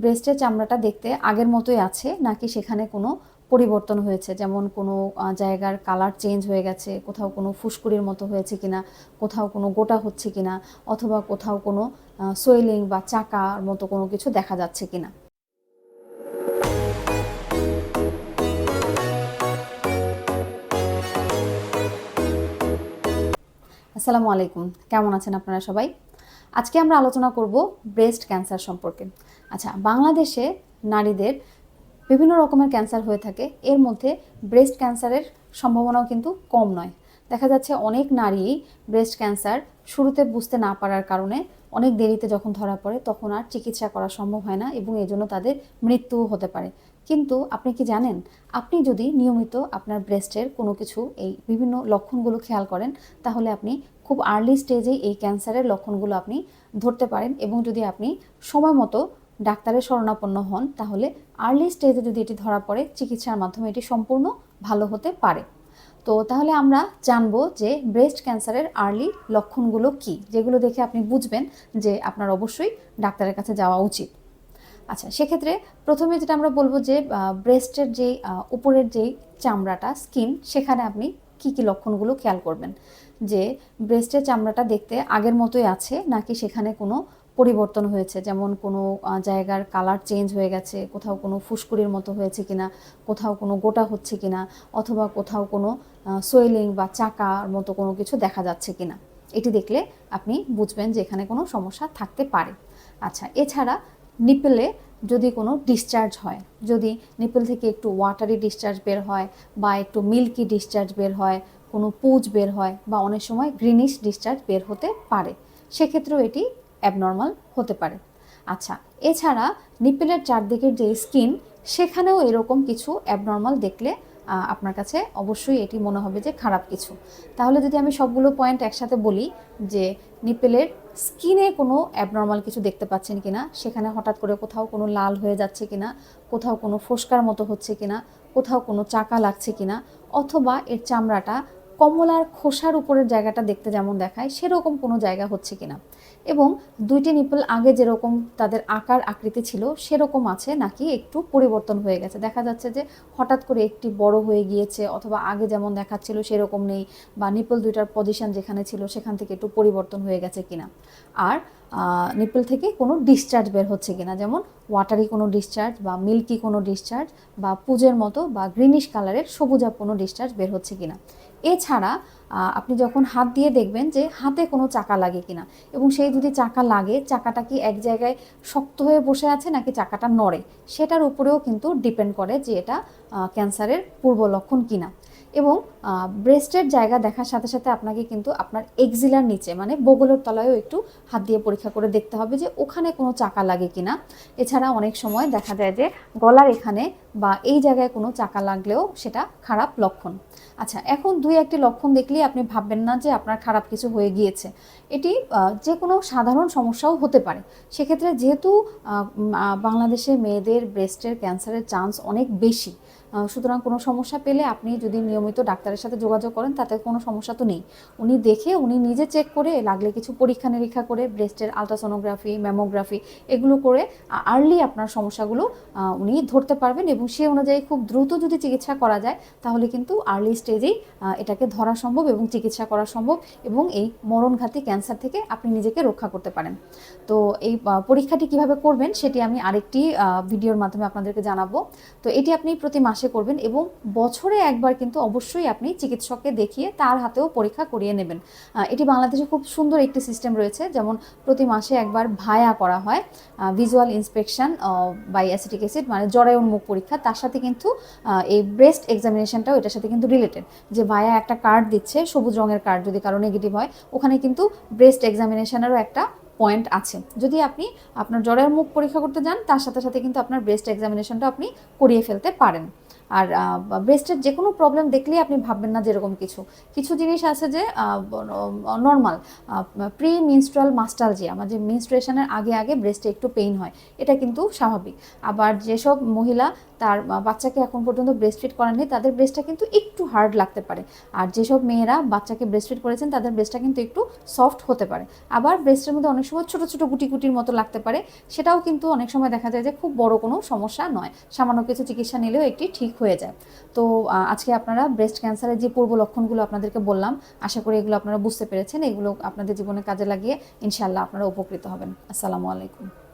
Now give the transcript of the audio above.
ব্রেস্টের চামড়াটা দেখতে আগের মতোই আছে, নাকি সেখানে কোনো পরিবর্তন হয়েছে? যেমন কোনো জায়গার কালার চেঞ্জ হয়ে গেছে, কোথাও কোনো ফুসকুড়ির মতো হয়েছে কিনা, কোথাও কোনো গোটা হচ্ছে কিনা, অথবা কোথাও কোনো সোয়েলিং বা চাকার মতো কোনো কিছু দেখা যাচ্ছে কিনা? আসসালামু আলাইকুম। কেমন আছেন আপনারা সবাই? আজকে আমরা আলোচনা করব ব্রেস্ট ক্যান্সার সম্পর্কে। আচ্ছা বাংলাদেশে নারীদের বিভিন্ন রকমের ক্যান্সার হয়ে থাকে। এর মধ্যে ব্রেস্ট ক্যান্সারের সম্ভাবনাও কিন্তু কম নয়। দেখা যাচ্ছে অনেক নারী ব্রেস্ট ক্যান্সার শুরুতে বুঝতে না পারার কারণে অনেক দেরিতে যখন ধরা পড়ে, তখন আর চিকিৎসা করা সম্ভব হয় না এবং এই জন্য তাদের মৃত্যুও হতে পারে। কিন্তু আপনি কি জানেন, আপনি যদি নিয়মিত আপনার ব্রেস্টের কোনো কিছু, এই বিভিন্ন লক্ষণগুলো খেয়াল করেন, তাহলে আপনি খুব আর্লি স্টেজেই এই ক্যান্সারের লক্ষণগুলো আপনি ধরতে পারেন এবং যদি আপনি সময় মতো ডাক্তারের শরণাপন্ন হন, তাহলে আর্লি স্টেজে যদি এটি ধরা পড়ে, চিকিৎসার মাধ্যমে এটি সম্পূর্ণ ভালো হতে পারে। তো তাহলে আমরা জানব যে ব্রেস্ট ক্যান্সারের আর্লি লক্ষণগুলো কি, যেগুলো দেখে আপনি বুঝবেন যে আপনার অবশ্যই ডাক্তারের কাছে যাওয়া উচিত। আচ্ছা সেক্ষেত্রে প্রথমে যেটা আমরা বলব যে ব্রেস্টের যেই উপরের যেই চামড়াটা স্কিন সেখানে আপনি কি কি লক্ষণগুলো খেয়াল করবেন? যে ব্রেস্টের চামড়াটা দেখতে আগের মতোই আছে, নাকি সেখানে কোনো পরিবর্তন হয়েছে। যেমন কোনো জায়গার কালার চেঞ্জ হয়ে গেছে, কোথাও কোনো ফুসকুড়ির মতো হয়েছে কিনা, কোথাও কোনো গোটা হচ্ছে কিনা, অথবা কোথাও কোনো সোয়েলিং বা চাকার মতো কোনো কিছু দেখা যাচ্ছে কিনা। এটি দেখলে আপনি বুঝবেন যে এখানে কোনো সমস্যা থাকতে পারে। আচ্ছা এছাড়া নিপেলে যদি কোনো ডিসচার্জ হয়, যদি নিপেল থেকে একটু ওয়াটারি ডিসচার্জ বের হয় বা একটু মিল্কি ডিসচার্জ বের হয়, কোনো পুজ বের হয় বা অনেক সময় গ্রিনিশ ডিসচার্জ বের হতে পারে, সেক্ষেত্রেও এটি অ্যাবনর্মাল হতে পারে। আচ্ছা এছাড়া নিপেলের চারদিকের যে স্কিন সেখানেও এরকম কিছু অ্যাবনর্মাল দেখলে আপনার কাছে অবশ্যই এটি মনে হবে যে খারাপ কিছু। তাহলে যদি আমি সবগুলো পয়েন্ট একসাথে বলি যে নিপেলের স্কিনে কোনো অ্যাবনর্মাল কিছু দেখতে পাচ্ছেন কিনা, সেখানে হঠাৎ করে কোথাও কোনো লাল হয়ে যাচ্ছে কিনা, কোথাও কোনো ফোসকার মতো হচ্ছে কিনা, কোথাও কোনো চাকা লাগছে কিনা, অথবা এর চামড়াটা কমলার খোসার উপরের জায়গাটা দেখতে যেমন দেখায়, সেরকম কোনো জায়গা হচ্ছে কিনা। এবং দুইটি নিপল আগে যেরকম তাদের আকার আকৃতি ছিল, সেরকম আছে নাকি একটু পরিবর্তন হয়ে গেছে। দেখা যাচ্ছে যে হঠাৎ করে একটি বড় হয়ে গিয়েছে অথবা আগে যেমন দেখাচ্ছিল সেরকম নেই বা নিপল দুইটার পজিশন যেখানে ছিল সেখান থেকে একটু পরিবর্তন হয়ে গেছে কিনা। আর নিপল থেকে কোনো ডিসচার্জ বের হচ্ছে কিনা, যেমন ওয়াটারি কোনো ডিসচার্জ বা মিল্কি কোনো ডিসচার্জ বা পুজের মতো বা গ্রিনিশ কালারের সবুজা কোনো ডিসচার্জ বের হচ্ছে কিনা। এছাড়া আপনি যখন হাত দিয়ে দেখবেন যে হাতে কোনো চাকা লাগে কিনা এবং সেই যদি চাকা লাগে, চাকাটা কি এক জায়গায় শক্ত হয়ে বসে আছে নাকি চাকাটা নড়ে, সেটার উপরেও কিন্তু ডিপেন্ড করে যে এটা ক্যান্সারের পূর্ব লক্ষণ কিনা। এবং ব্রেস্টের জায়গা দেখার সাথে সাথে আপনাকে কিন্তু আপনার এক্সিলার নিচে মানে বগলের তলায়ও একটু হাত দিয়ে পরীক্ষা করে দেখতে হবে যে ওখানে কোনো চাকা লাগে কিনা। এছাড়া অনেক সময় দেখা যায় যে গলার এখানে বা এই জায়গায় কোনো চাকা লাগলেও সেটা খারাপ লক্ষণ। আচ্ছা এখন দুই একটি লক্ষণ দেখলেই আপনি ভাববেন না যে আপনার খারাপ কিছু হয়ে গিয়েছে। এটি যে কোনো সাধারণ সমস্যাও হতে পারে। সেক্ষেত্রে যেহেতু বাংলাদেশে মেয়েদের ব্রেস্টের ক্যান্সারের চান্স অনেক বেশি সুতরাং কোনো সমস্যা পেলে আপনি যদি নিয়মিত ডাক্তারের সাথে যোগাযোগ করেন, তাতে কোনো সমস্যা তো নেই। উনি দেখে, উনি নিজে চেক করে, লাগলে কিছু পরীক্ষা নিরীক্ষা করে ব্রেস্টের আলট্রাসোনোগ্রাফি ম্যামোগ্রাফি এগুলো করে আর্লি আপনার সমস্যাগুলো উনি ধরতে পারবেন এবং সে অনুযায়ী খুব দ্রুত যদি চিকিৎসা করা যায়, তাহলে কিন্তু আর্লি স্টেজেই এটাকে ধরা সম্ভব এবং চিকিৎসা করা সম্ভব এবং এই মরণঘাতী ক্যান্সার থেকে আপনি নিজেকে রক্ষা করতে পারেন। তো এই পরীক্ষাটি কীভাবে করবেন, সেটি আমি আরেকটি ভিডিওর মাধ্যমে আপনাদেরকে জানাব। তো এটি আপনি প্রতি মাসে করবেন এবং বছরে একবার কিন্তু অবশ্যই আপনি চিকিৎসককে দেখিয়ে তার হাতেও পরীক্ষা করিয়ে নেবেন। এটি বাংলাদেশে খুব সুন্দর একটি সিস্টেম রয়েছে, যেমন প্রতি মাসে একবার ভায়া করা হয়। Visual inspection by acetic acid মানে জরায়ু উন্মুখ পরীক্ষা, তার সাথে কিন্তু এই ব্রেস্ট এক্সামিনেশনটাও এটার সাথে কিন্তু রিলেটেড যে ভায়া একটা কার্ড দিচ্ছে, সবুজ রঙের কার্ড যদি কারও নেগেটিভ হয়, ওখানে কিন্তু ব্রেস্ট এক্সামিনেশনেরও একটা পয়েন্ট আছে। যদি আপনি আপনার জ্বরের মুখ পরীক্ষা করতে যান, তার সাথে সাথে কিন্তু আপনার ব্রেস্ট এক্সামিনেশনটা আপনি করিয়ে ফেলতে পারেন। আর ব্রেস্টের যে কোনো প্রবলেম দেখলেই আপনি ভাববেন না যেরকম কিছু। কিছু জিনিস আছে যে নর্মাল প্রি মিনস্ট্রাল মাস্টালজিয়া আমার যে মিনস্ট্রেশনের আগে আগে ব্রেস্টে একটু পেইন হয়, এটা কিন্তু স্বাভাবিক। আবার যেসব মহিলা তার বাচ্চাকে এখন পর্যন্ত ব্রেস্ট ফিট করেননি, তাদের ব্রেস্টটা কিন্তু একটু হার্ড লাগতে পারে। আর যেসব মেয়েরা বাচ্চাকে ব্রেস্ট ফিট করেছেন, তাদের ব্রেস্টটা কিন্তু একটু সফট হতে পারে। আবার ব্রেস্টের মধ্যে অনেক সময় ছোটো ছোটো গুটি গুটির মতো লাগতে পারে, সেটাও কিন্তু অনেক সময় দেখা যায় যে খুব বড় কোনো সমস্যা নয়। সামান্য কিছু চিকিৎসা নিলেও একটি ঠিক হয়ে যায়। তো আজকে আপনারা ব্রেস্ট ক্যান্সারের যে পূর্ব লক্ষণগুলো আপনাদেরকে বললাম, আশা করি এগুলো আপনারা বুঝতে পেরেছেন। এগুলো আপনাদের জীবনে কাজে লাগিয়ে ইনশাল্লাহ আপনারা উপকৃত হবেন। আসসালামু আলাইকুম।